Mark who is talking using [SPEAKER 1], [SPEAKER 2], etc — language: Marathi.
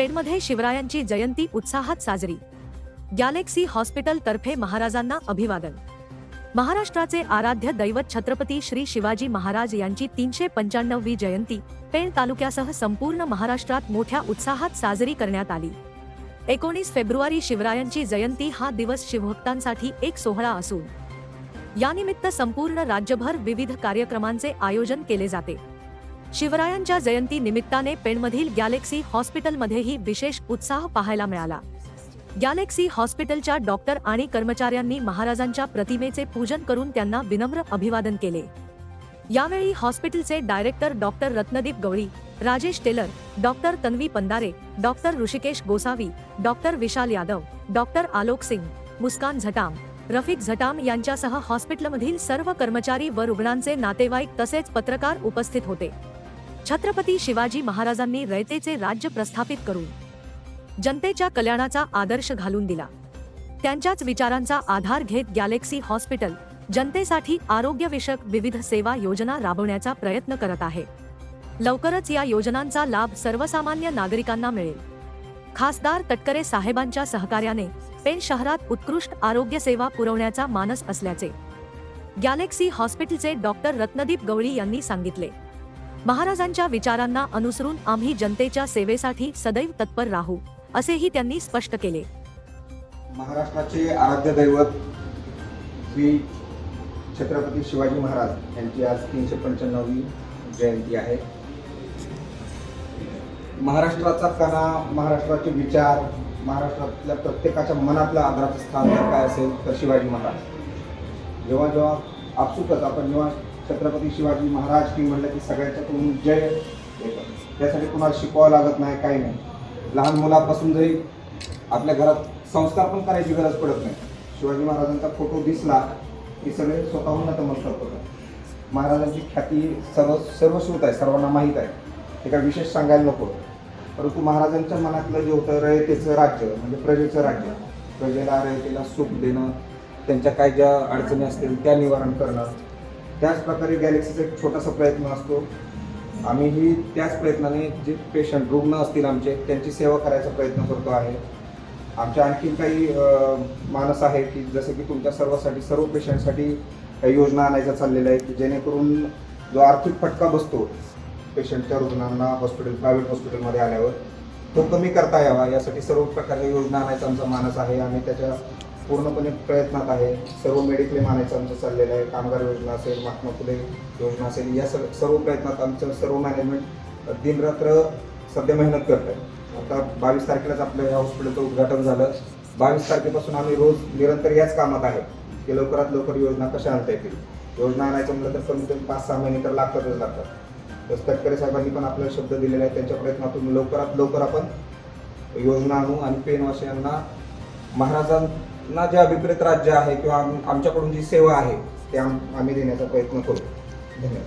[SPEAKER 1] पेणमध्ये शिवरायांची जयंती उत्साहात साजरी. गॅलेक्सी हॉस्पिटल तर्फे महाराजांना अभिवादन. महाराष्ट्राचे आराध्य दैवत छत्रपती श्री शिवाजी महाराज यांची तीनशे पंच्याण्णववी जयंती पेण तालुक्यासह संपूर्ण महाराष्ट्रात मोठ्या उत्साहात साजरी करण्यात आली. एकोणीस फेब्रुवारी शिवरायांची जयंती हा दिवस शिवभक्तांसाठी एक सोहळा असून यानिमित्त संपूर्ण राज्यभर विविध कार्यक्रमांचे आयोजन केले जाते. शिवरायांच्या जयंती निमित्ताने पेणमधील गॅलेक्सी हॉस्पिटलमध्येही विशेष उत्साह पाहायला मिळाला. गॅलेक्सी हॉस्पिटलच्या डॉक्टर आणि कर्मचाऱ्यांनी महाराजांच्या प्रतिमेचे पूजन करून त्यांना विनम्र अभिवादन केले. यावेळी हॉस्पिटलचे director doctor Ratnadeep Gawali Rajesh Tailor doctor Tanvi Pandare doctor Hrishikesh Gosavi doctor Vishal Yadav doctor Alok Singh Muskan Jhatam Rafiq Jhatam यांच्यासह हॉस्पिटलमधील सर्व कर्मचारी व रुग्णांचे नातेवाईक तसेच पत्रकार उपस्थित होते. छत्रपती शिवाजी महाराजांनी रयतेचे राज्य प्रस्थापित करून जनतेच्या कल्याणाचा आदर्श घालून दिला. त्यांच्याच विचारांचा आधार घेत गॅलेक्सी हॉस्पिटल जनतेसाठी आरोग्यविषयक विविध सेवा योजना राबवण्याचा प्रयत्न करत आहे. लवकरच या योजनांचा लाभ सर्वसामान्य नागरिकांना मिळेल. खासदार तटकरे साहेबांच्या सहकार्याने पेण शहरात उत्कृष्ट आरोग्य सेवा पुरवण्याचा मानस असल्याचे गॅलेक्सी हॉस्पिटलचे डॉक्टर रत्नदीप गवळी यांनी सांगितले. महाराजांच्या विचारांना अनुसरून आम्ही जनतेच्या सेवेसाठी सदैव तत्पर राहू असेही त्यांनी स्पष्ट केले.
[SPEAKER 2] महाराष्ट्राचे आराध्य दैवत श्री छत्रपती शिवाजी महाराज यांची आज तीनशे पंच्याण्णवी जयंती आहे. महाराष्ट्राचा कणा महाराष्ट्राचे विचार महाराष्ट्रातल्या प्रत्येकाच्या मनातलं आदराचं स्थान जर काय असेल तर शिवाजी महाराज. जेव्हा जेव्हा आपसुकच आपण जेव्हा छत्रपती शिवाजी महाराज की म्हणलं की सगळ्याच्याकडून जय. त्यासाठी कुणाला शिकवावं लागत नाही काही नाही. लहान मुलापासून जरी आपल्या घरात संस्कार पण करायची गरज पडत नाही. शिवाजी महाराजांचा फोटो दिसला की सगळे स्वतःहून नतमस्तक होतात. महाराजांची ख्याती सर्व सर्वश्रुत आहे सर्वांना माहीत आहे. ते काय विशेष सांगायला नको. परंतु महाराजांच्या मनातलं जे होतं रयतेचं राज्य म्हणजे प्रजेचं राज्य प्रजेला रयतेला सुख देणं त्यांच्या काय ज्या अडचणी असतील त्या निवारण करणं त्याच प्रकारे गॅलेक्सीचा एक छोटासा प्रयत्न असतो. आम्हीही त्याच प्रयत्नाने जे पेशंट रुग्ण असतील आमचे त्यांची सेवा करायचा प्रयत्न करतो आहे. आमच्या आणखीन काही मानस आहे की जसं की तुमच्या सर्वासाठी सर्व पेशंटसाठी काही योजना आणायच्या चाललेल्या आहे की जेणेकरून जो आर्थिक फटका बसतो पेशंटच्या रुग्णांना हॉस्पिटल प्रायव्हेट हॉस्पिटलमध्ये आल्यावर तो कमी करता यावा. यासाठी सर्व प्रकारच्या योजना आणायचा आमचा मानस आहे. आम्ही त्याच्या पूर्णपणे प्रयत्नात आहे. सर्व मेडिक्लेम आणायचं आमचं चाललेलं आहे. कामगार योजना असेल महात्मा फुले योजना असेल या सर्व सर्व प्रयत्नात आमचं सर्व मॅनेजमेंट दिनरात्र सध्या मेहनत करत आहे. आता बावीस तारखेलाच आपलं या हॉस्पिटलचं उद्घाटन झालं. बावीस तारखेपासून आम्ही रोज निरंतर याच कामात आहे की लवकरात लवकर योजना कशा आणता येतील. योजना आणायचं म्हटलं तर कमीत कमी पाच सहा महिने तर लागतातच लागतात. तर तटकरे साहेबांनी पण आपल्याला शब्द दिलेला आहे. त्यांच्या प्रयत्नातून लवकरात लवकर आपण योजना आणू आणि पेनवासियांना ना जे अभिप्रेत राज्य आहे किंवा आम- आमच्याकडून जी सेवा आहे ते आम आम्ही देण्याचा प्रयत्न करू. धन्यवाद.